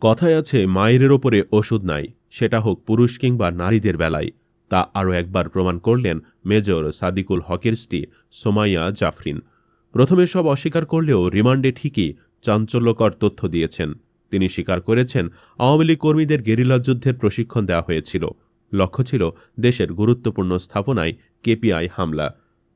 কথায় আছে মায়ের ওপরে ওষুধ নাই, সেটা হোক পুরুষ কিংবা নারীদের বেলায়। তা আরও একবার প্রমাণ করলেন মেজর সাদিকুল হকের স্ত্রী সোমাইয়া জাফরিন। প্রথমে সব অস্বীকার করলেও রিমান্ডে ঠিকই চাঞ্চল্যকর তথ্য দিয়েছেন। তিনি স্বীকার করেছেন, আওয়ামী লীগ কর্মীদের গেরিলা যুদ্ধের প্রশিক্ষণ দেওয়া হয়েছিল। লক্ষ্য ছিল দেশের গুরুত্বপূর্ণ স্থাপনায় কেপিআই হামলা।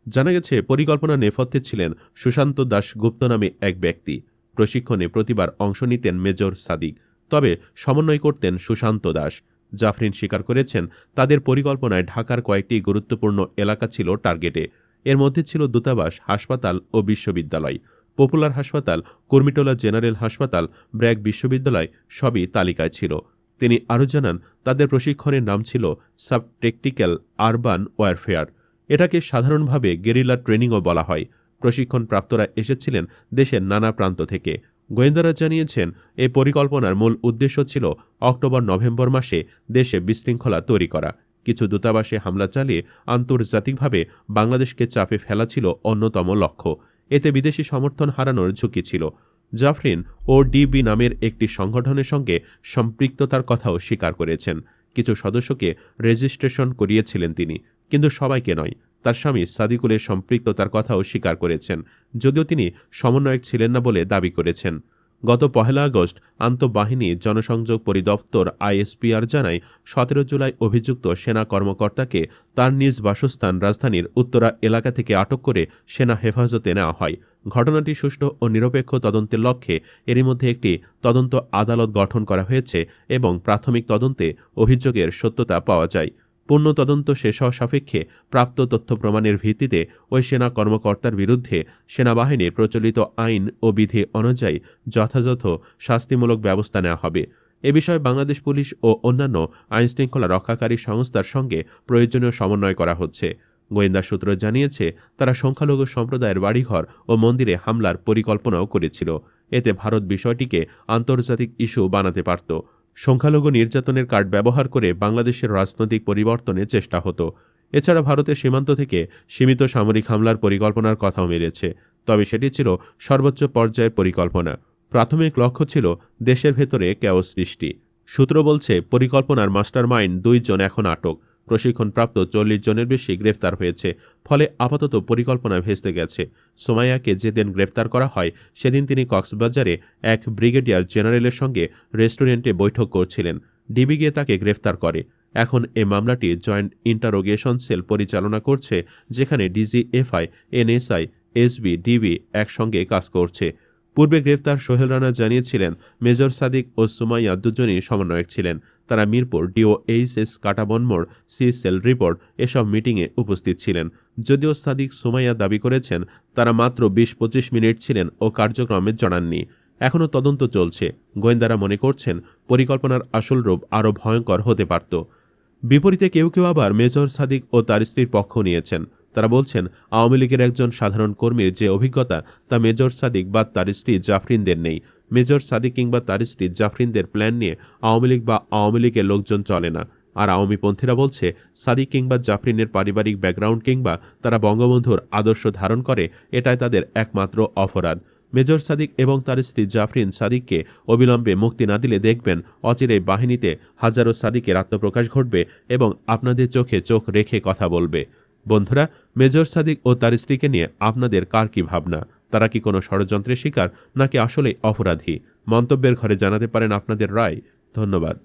জানা গেছে, পরিকল্পনা নেপথ্যে ছিলেন সুশান্ত দাস গুপ্ত নামে এক ব্যক্তি। প্রশিক্ষণে প্রতিবার অংশ নিতেন মেজর সাদিক। তবে সমন্বয় করতেন সুশান্ত দাস। জাফরিন স্বীকার করেছেন, তাদের পরিকল্পনায় ঢাকার কয়েকটি গুরুত্বপূর্ণ এলাকা ছিল টার্গেটে। এর মধ্যে ছিল দূতাবাস, হাসপাতাল ও বিশ্ববিদ্যালয়। পপুলার হাসপাতাল, কুর্মিটোলা জেনারেল হাসপাতাল, ব্র্যাক বিশ্ববিদ্যালয় সবই তালিকায় ছিল। তিনি আরও জানান, তাদের প্রশিক্ষণের নাম ছিল সাব টেকটিক্যাল আরবান ওয়ারফেয়ার। এটাকে সাধারণভাবে গেরিলা ট্রেনিংও বলা হয়। প্রশিক্ষণপ্রাপ্তরা এসেছিলেন দেশের নানা প্রান্ত থেকে। গোয়েন্দারা জানিয়েছেন এই পরিকল্পনার মূল উদ্দেশ্য ছিল অক্টোবর নভেম্বর মাসে দেশে বিশৃঙ্খলা তৈরি করা। কিছু দূতাবাসে হামলা চালিয়ে আন্তর্জাতিকভাবে বাংলাদেশকে চাপে ফেলা ছিল অন্যতম লক্ষ্য। এতে বিদেশি সমর্থন হারানোর ঝুঁকি ছিল। জাফরিন ও ডিবি নামের একটি সংগঠনের সঙ্গে সম্পৃক্ততার কথাও স্বীকার করেছেন। কিছু সদস্যকে রেজিস্ট্রেশন করিয়েছিলেন তিনি, কিন্তু সবাইকে নয় তার স্বামী সাদিকুলের সম্পৃক্ততার কথাও স্বীকার করেছেন, যদিও তিনি সমন্বয়ক ছিলেন না বলে দাবি করেছেন। গত পহেলা আগস্ট আন্তঃবাহিনী জনসংযোগ পরিদপ্তর আইএসপিআর জানায়, সতেরো জুলাই অভিযুক্ত সেনা কর্মকর্তাকে তার নিজ বাসস্থান রাজধানীর উত্তরা এলাকা থেকে আটক করে সেনা হেফাজতে নেওয়া হয়। ঘটনাটি সুষ্ঠু ও নিরপেক্ষ তদন্তের লক্ষ্যে এরই মধ্যে একটি তদন্ত আদালত গঠন করা হয়েছে এবং প্রাথমিক তদন্তে অভিযোগের সত্যতা পাওয়া যায়। পূর্ণ তদন্ত শেষ হওয়া সাপেক্ষে প্রাপ্ত তথ্য প্রমাণের ভিত্তিতে ওই সেনা কর্মকর্তার বিরুদ্ধে সেনাবাহিনীর প্রচলিত আইন ও বিধি অনুযায়ী যথাযথ শাস্তিমূলক ব্যবস্থা নেওয়া হবে। এ বিষয়ে বাংলাদেশ পুলিশ ও অন্যান্য আইনশৃঙ্খলা রক্ষাকারী সংস্থার সঙ্গে প্রয়োজনীয় সমন্বয় করা হচ্ছে। গোয়েন্দা সূত্র জানিয়েছে, তারা সংখ্যালঘু সম্প্রদায়ের বাড়িঘর ও মন্দিরে হামলার পরিকল্পনাও করেছিল। এতে ভারত বিষয়টিকে আন্তর্জাতিক ইস্যু বানাতে পারত। সংখ্যালঘু নির্যাতনের কার্ড ব্যবহার করে বাংলাদেশের রাজনৈতিক পরিবর্তনের চেষ্টা হতো। এছাড়া ভারতের সীমান্ত থেকে সীমিত সামরিক হামলার পরিকল্পনার কথাও মেরেছে তবে সেটি ছিল সর্বোচ্চ পর্যায়ের পরিকল্পনা। প্রাথমিক লক্ষ্য ছিল দেশের ভেতরে ক্যাও সৃষ্টি। সূত্র বলছে, পরিকল্পনার মাস্টার মাইন্ড দুইজন এখন আটক। প্রশিক্ষণপ্রাপ্ত চল্লিশ জনের বেশি গ্রেফতার হয়েছে, ফলে আপাতত পরিকল্পনা ভেস্তে গেছে। সোমাইয়াকে যেদিন গ্রেফতার করা হয়, সেদিন তিনি কক্সবাজারে এক ব্রিগেডিয়ার জেনারেলের সঙ্গে রেস্টুরেন্টে বৈঠক করছিলেন। ডিবি গিয়ে তাকে গ্রেফতার করে। এখন এ মামলাটি জয়েন্ট ইন্টারোগেশন সেল পরিচালনা করছে, যেখানে ডিজিএফআই, এনএসআই, এসবি, ডিবি একসঙ্গে কাজ করছে। পূর্বে গ্রেফতার সোহেল রানা জানিয়েছিলেন, মেজর সাদিক ও সুমাইয়া দুজনই সমন্বয়ক ছিলেন। তারা মিরপুর ডিও এইচএস কাটাবনমোড় সি সেল রিপোর্ট এসব মিটিংয়ে উপস্থিত ছিলেন। যদিও সাদিক সুমাইয়া দাবি করেছেন, তারা মাত্র বিশ পঁচিশ মিনিট ছিলেন ও কার্যক্রমে জড়াননি। এখনও তদন্ত চলছে। গোয়েন্দারা মনে করছেন, পরিকল্পনার আসল রূপ আরও ভয়ঙ্কর হতে পারত। বিপরীতে কেউ কেউ আবার মেজর সাদিক ও তার স্ত্রীর পক্ষ নিয়েছেন। তারা বলছেন, আওয়ামী লীগের একজন সাধারণ কর্মীর যে অভিজ্ঞতা, তা মেজর সাদিক বা তার স্ত্রী জাফরিনদের নেই। মেজর সাদিক কিংবা তার স্ত্রী জাফরিনদের প্ল্যান নিয়ে আওয়ামী লীগ বা আওয়ামী লীগের লোকজন চলে না। আর আওয়ামী পন্থীরা বলছে, সাদিক কিংবা জাফরিনের পারিবারিক ব্যাকগ্রাউন্ড কিংবা তারা বঙ্গবন্ধুর আদর্শ ধারণ করে, এটাই তাদের একমাত্র অপরাধ। মেজর সাদিক এবং তার স্ত্রী জাফরিন সাদিককে অবিলম্বে মুক্তি না দিলে দেখবেন অচিরে বাহিনীতে হাজারো সাদিকের আত্মপ্রকাশ ঘটবে এবং আপনাদের চোখে চোখ রেখে কথা বলবে। বন্ধুরা, মেজর সাদিক ও তার স্ত্রীকে নিয়ে আপনাদের কার কি ভাবনা? তারা কি কোনো ষড়যন্ত্রের শিকার, নাকি আসলে অপরাধী? মন্তব্যের ঘরে জানাতে পারেন আপনাদের রায়। ধন্যবাদ।